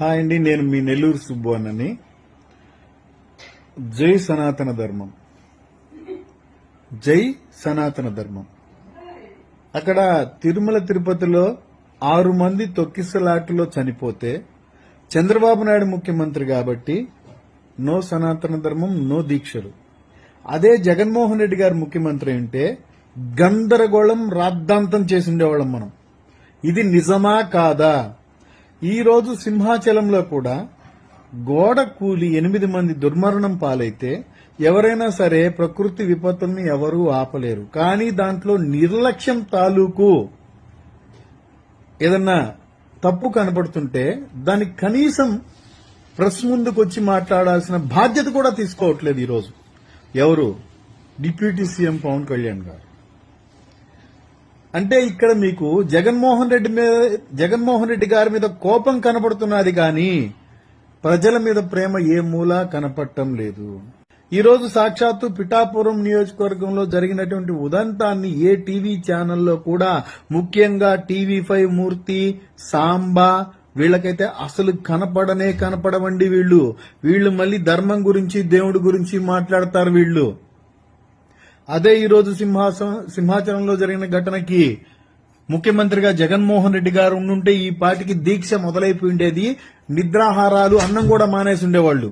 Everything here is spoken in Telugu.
హాయ్ అండి నేను మీ నెల్లూరు సుబ్బు అన్నని జై సనాతన ధర్మం. జై సనాతన ధర్మం. అక్కడ తిరుమల తిరుపతిలో ఆరు మంది తొక్కిసలాటలో చనిపోతే చంద్రబాబు నాయుడు ముఖ్యమంత్రి కాబట్టి నో సనాతన ధర్మం నో దీక్షలు. అదే జగన్మోహన్ రెడ్డి గారు ముఖ్యమంత్రి ఉంటే గందరగోళం రాద్ధాంతం చేసి ఉండేవాళ్ళం మనం. ఇది నిజమా కాదా? ఈరోజు సింహాచలంలో కూడా గోడ కూలి ఎనిమిది మంది దుర్మరణం పాలైతే ఎవరైనా సరే ప్రకృతి విపత్తుల్ని ఎవరూ ఆపలేరు. కానీ దాంట్లో నిర్లక్ష్యం తాలూకు ఏదన్నా తప్పు కనపడుతుంటే దానికి కనీసం ప్రెస్ ముందుకు వచ్చి మాట్లాడాల్సిన బాధ్యత కూడా తీసుకోవట్లేదు ఈరోజు ఎవరు? డిప్యూటీ సీఎం పవన్ కళ్యాణ్ గారు. అంటే ఇక్కడ మీకు జగన్మోహన్ రెడ్డి మీద జగన్మోహన్ రెడ్డి గారి మీద కోపం కనపడుతున్నది కానీ ప్రజల మీద ప్రేమ ఏ మూలా కనపడటం లేదు. ఈరోజు సాక్షాత్తు పిఠాపురం నియోజకవర్గంలో జరిగినటువంటి ఉదంతాన్ని ఏ టీవీ ఛానల్లో కూడా ముఖ్యంగా టీవీ ఫైవ్ మూర్తి సాంబా వీళ్ళకైతే అసలు కనపడనే కనపడవండి వీళ్ళు. వీళ్ళు మళ్ళీ ధర్మం గురించి దేవుడి గురించి మాట్లాడతారు వీళ్ళు. అదే ఈ రోజు సింహాసనం సింహాచలంలో జరిగిన ఘటనకి ముఖ్యమంత్రిగా జగన్మోహన్ రెడ్డి గారు ఉండుంటే ఈ పాటికి దీక్ష మొదలైపోయి ఉండేది. నిద్రాహారాలు అన్నం కూడా మానేసి ఉండేవాళ్ళు.